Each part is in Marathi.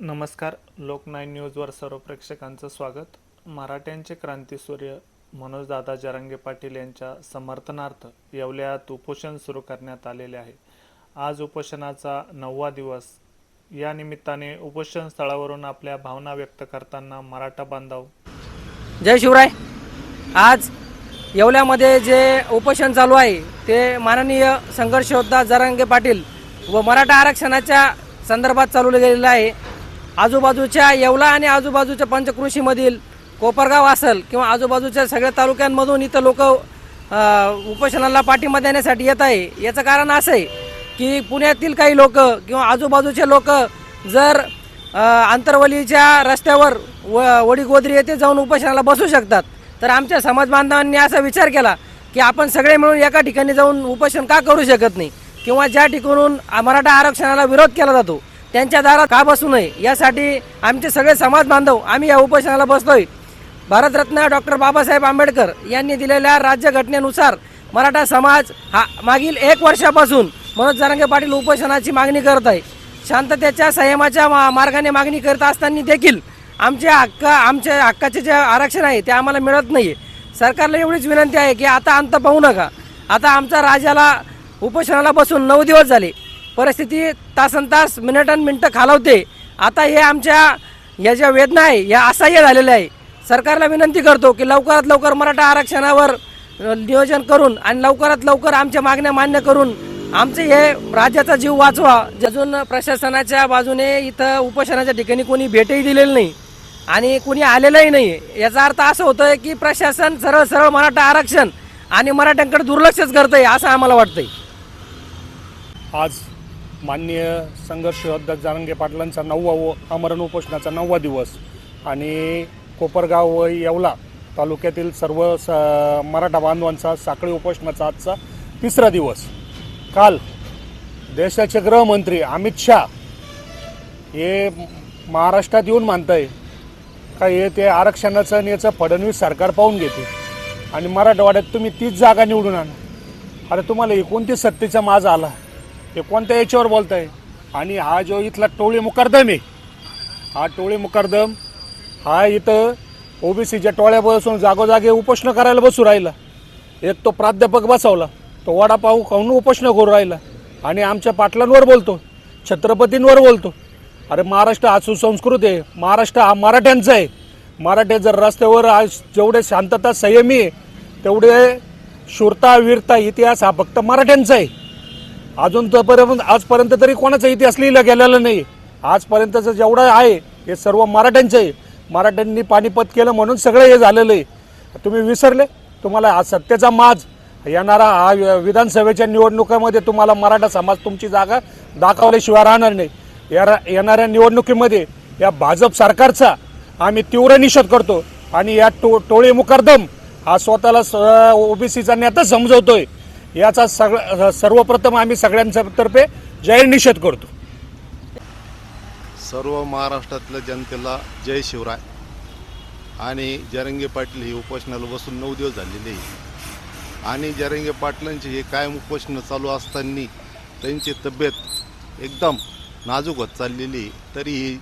नमस्कार लोकनाईन न्यूजवर सर्व प्रेक्षकांचं स्वागत. मराठ्यांचे क्रांतीसूर्य मनोजदादा जरांगे पाटील यांच्या समर्थनार्थ येवल्यात उपोषण सुरू करण्यात आलेले आहे. आज उपोषणाचा नववा दिवस. या निमित्ताने उपोषण स्थळावरून आपल्या भावना व्यक्त करताना मराठा बांधव. जय शिवराय. आज येवल्यामध्ये जे उपोषण चालू आहे ते माननीय संघर्षोद्धा जरांगे पाटील व मराठा आरक्षणाच्या संदर्भात चालवलं गेलेलं आहे. आजूबाजूच्या येवला आणि आजूबाजूच्या पंचकृषीमधील कोपरगाव असेल किंवा आजूबाजूच्या सगळ्या तालुक्यांमधून इथं लोक उपोषणाला पाठिंबा देण्यासाठी येत आहे. याचं कारण असं आहे की पुण्यातील काही लोक किंवा आजूबाजूचे लोक जर आंतरवलीच्या रस्त्यावर व वडीगोदरी येथे जाऊन उपोषणाला बसू शकतात तर आमच्या समाज बांधवांनी असा विचार केला की आपण सगळे मिळून एका ठिकाणी जाऊन उपोषण का करू शकत नाही? किंवा ज्या ठिकाणून मराठा आरक्षणाला विरोध केला जातो त्यांच्या दारात का बसू नये? यासाठी आमचे सगळे समाज बांधव आम्ही या उपोषणाला बसलोय. भारतरत्न डॉक्टर बाबासाहेब आंबेडकर यांनी दिलेल्या राज्यघटनेनुसार मराठा समाज हा मागील एक वर्षापासून मनोज जरांगे पाटील उपोषणाची मागणी करत आहे. शांततेच्या संयमाच्या मा- मार्गाने मागणी करत असताना देखील आमचे हक्क आमच्या हक्काचे जे आरक्षण आहे ते आम्हाला मिळत नाही सरकारला एवढीच विनंती आहे की आता अंत पाहू नका. आता आमच्या राजाला उपोषणाला बसून नऊ दिवस झाले. परिस्थिती तासन तास मिनिटन मिनटं खालवते. आता हे आमच्या या ज्या वेदना आहे या असह्य झालेल्या आहे. सरकारला विनंती करतो की लवकरात लवकर मराठा आरक्षणावर नियोजन करून आणि लवकरात लवकर आमच्या मागण्या मान्य करून आमचे हे राज्याचा जीव वाचवा. अजून प्रशासनाच्या बाजूने इथं उपोषणाच्या ठिकाणी कोणी भेटही दिलेली नाही आणि कोणी आलेलंही नाही. याचा अर्थ असं होतोय की प्रशासन सरळ सरळ मराठा आरक्षण आणि मराठ्यांकडे दुर्लक्षच करतंय असं आम्हाला वाटतंय. आज माननीय संघर्ष योद्धा जारंगे पाटलांचा नववा व आमरण उपोषणाचा नववा दिवस आणि कोपरगाव व येवला तालुक्यातील सर्व स मराठा बांधवांचा साखळी उपोषणाचा आजचा तिसरा दिवस. काल देशाचे गृहमंत्री अमित शहा हे महाराष्ट्रात येऊन मानताय का हे ते आरक्षणाचं आणि याचं फडणवीस सरकार पाहून घेते आणि मराठवाड्यात तुम्ही तीच जागा निवडून आणा. अरे तुम्हाला एकोणतीस सत्तेचा माज आला. हे कोणत्या याच्यावर आहे आणि हा जो इथला टोळी मुकरदम आहे हा टोळी मुकरदम हा इथं ओबीसीच्या टोळ्या बसून जागोजागी उपोषण करायला बसू राहिला. एक तो प्राध्यापक बसवला तो वडापाव खाऊन उपोषण करू राहिला. आणि आमच्या पाटलांवर बोलतो छत्रपतींवर बोलतो. अरे महाराष्ट्र हा सुसंस्कृत आहे महाराष्ट्र हा मराठ्यांचा आहे. मराठे जर रस्त्यावर आज जेवढे शांतता संयमी आहे तेवढे शूरता वीरता इतिहास हा फक्त मराठ्यांचा आहे. अजून तोपर्यंत आजपर्यंत तरी कोणाचा इतिहास लिहिला गेलेला नाही आजपर्यंतचं जेवढं आहे हे सर्व मराठ्यांचं आहे. मराठ्यांनी पानिपत केलं म्हणून सगळं हे झालेलं आहे. तुम्ही विसरले? तुम्हाला हा सत्तेचा माज येणारा हा वि- विधानसभेच्या निवडणुकीमध्ये तुम्हाला मराठा समाज तुमची जागा दाखवल्याशिवाय राहणार नाही. या येणाऱ्या निवडणुकीमध्ये या भाजप सरकारचा आम्ही तीव्र निषेध करतो आणि या टो टोळी मुकरदम हा स्वतःला ओबीसीचा नेता समजवतोय. याचा सगळं सर्वप्रथम आम्ही सगळ्यांच्या तर्फे जाहीर निषेध करतो. सर्व महाराष्ट्रातल्या जनतेला जय शिवराय. आणि जरंगे पाटील हे उपोषणाला बसून नऊ दिवस झालेले आहे आणि जरंगे पाटलांचे हे कायम उपोषणं चालू असताना त्यांची तब्येत एकदम नाजूक होत चाललेली तरीही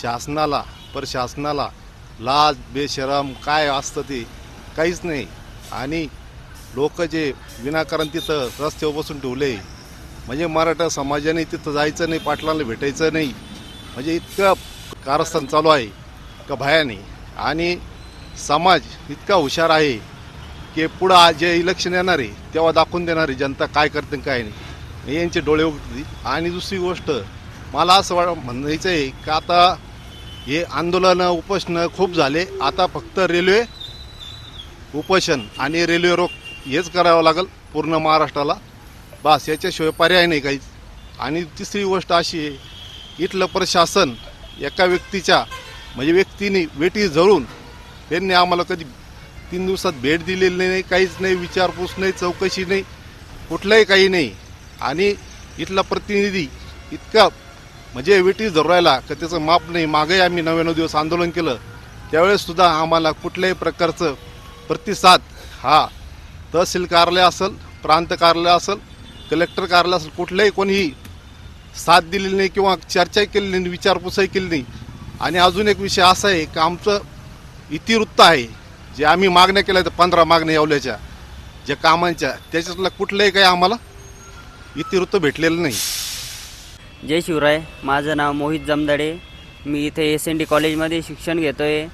शासनाला प्रशासनाला लाज बेशरम काय असतं ते काहीच नाही. आणि लोक जे विनाकारण तिथं रस्त्यावर बसून ठेवले म्हणजे मराठा समाजाने तिथं जायचं नाही पाटलांना भेटायचं नाही म्हणजे इतकं कारस्थान चालू आहे का भयाने. आणि समाज इतका हुशार आहे की पुढं जे इलेक्शन येणार आहे तेव्हा दाखवून देणार आहे जनता काय करते काय नाही. यांचे डोळे उघडतील. आणि दुसरी गोष्ट मला असं वा म्हणायचं आहे का आता हे आंदोलनं उपोषणं खूप झाले. आता फक्त रेल्वे उपोषण आणि रेल्वे रोक हेच करावं लागेल पूर्ण महाराष्ट्राला. बस याच्याशिवाय पर्याय नाही काहीच. आणि तिसरी गोष्ट अशी आहे इथलं प्रशासन एका व्यक्तीच्या म्हणजे व्यक्तीने वेटी झळून त्यांनी आम्हाला कधी तीन दिवसात भेट दिलेली नाही काहीच नाही विचारपूस नाही चौकशी नाही कुठलंही काही नाही. आणि इथला प्रतिनिधी इतका म्हणजे वेटी धरून का त्याचं माप नाही मागेही आम्ही नव्याण्णव दिवस आंदोलन केलं. त्यावेळेस सुद्धा आम्हाला कुठल्याही प्रकारचं प्रतिसाद हा तहसील कार्यालय असेल प्रांत कार्यालय असेल कलेक्टर कार्यालय असेल कुठलंही कोणीही साथ दिलेली नाही किंवा चर्चा केली नाही विचारपूसही केली नाही. आणि अजून एक विषय असा आहे की आमचं इतिवृत्त आहे जे आम्ही मागण्या केल्या त्या पंधरा मागण्या यावल्याच्या ज्या कामांच्या त्याच्यातलं कुठलंही काही आम्हाला इतिवृत्त भेटलेलं नाही. जय शिवराय माझं नाव मोहित जमदाडे. मी इथे एस एन डी कॉलेजमध्ये शिक्षण घेतो आहे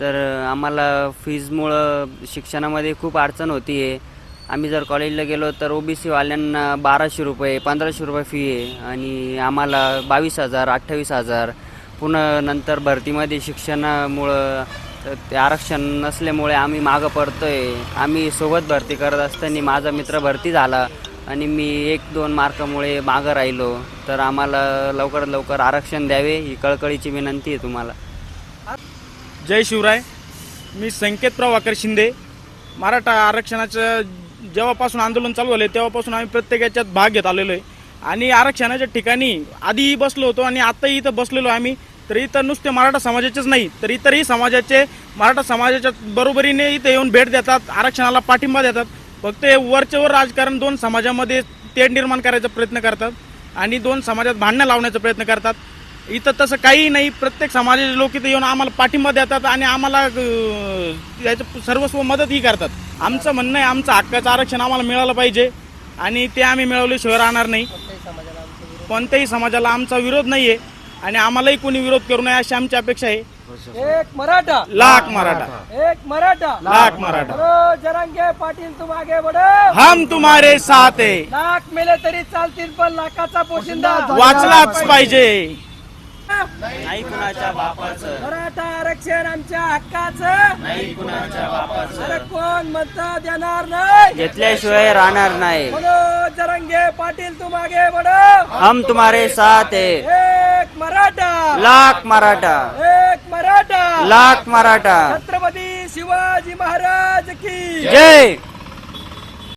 तर आम्हाला फीजमुळं शिक्षणामध्ये खूप अडचण होती आहे आम्ही जर कॉलेजला गेलो तर ओ बी सीवाल्यांना बाराशे रुपये पंधराशे रुपये फी आहे आणि आम्हाला बावीस हजार अठ्ठावीस हजार. पुन्हा नंतर भरतीमध्ये शिक्षणामुळं ते आरक्षण नसल्यामुळे आम्ही मागं पडतो आहे आम्ही सोबत भरती करत असताना माझा मित्र भरती झाला आणि मी एक दोन मार्कामुळे मागं राहिलो. तर आम्हाला लवकरात लवकर आरक्षण द्यावे ही कळकळीची विनंती आहे तुम्हाला. जय शिवराय. मी संकेत प्रभाकर शिंदे. मराठा आरक्षणाचं जेव्हापासून आंदोलन चालू झाले तेव्हापासून आम्ही प्रत्येक याच्यात भाग घेत आलेलो आहे. आणि आरक्षणाच्या ठिकाणी आधीही बसलो होतो आणि आताही इथं बसलेलो आम्ही. तर इथं नुसते मराठा समाजाचेच नाही तर इतरही समाजाचे मराठा समाजाच्या बरोबरीने इथे येऊन भेट देतात आरक्षणाला पाठिंबा देतात. फक्त हे वरच्या वर राजकारण दोन समाजामध्ये तेढ निर्माण करायचा प्रयत्न करतात आणि दोन समाजात भांडणं लावण्याचा प्रयत्न करतात. इथं तसं काही नाही. प्रत्येक समाजाचे लोक इथं येऊन आम्हाला पाठिंबा देतात आणि आम्हाला याचं सर्वस्व मदतही करतात. आमचं म्हणणं आहे आमचं हक्काचं आरक्षण आम्हाला मिळालं पाहिजे. आणि ते आम्ही मिळवल्याशिवाय राहणार नाही. कोणत्याही समाजाला आमचा विरोध नाही आहे आणि आम्हालाही कोणी विरोध करू नये अशी आमची अपेक्षा आहे. एक मराठा. लाख मराठा. एक मराठा. लाख मराठा. जरंगे पाटील तुम आगे बढो हम तुम्हारे साथ आहे लाख मेले तरी चालतील पण लाखाचा पोशिंदा. वाचलाच पाहिजे. नाही कुणाच्या बापाचं. मराठा आरक्षण आमच्या हक्काचं. नाही कुणाच्या बापाचं. अरे कोण मत देणार नाही? घेतल्याशिवाय राहणार नाही. जरंगे पाटील तुम आगे बढो हम तुम्हारे साथ है. एक मराठा. लाख मराठा. एक मराठा. लाख मराठा. छत्रपती शिवाजी महाराज की. जय!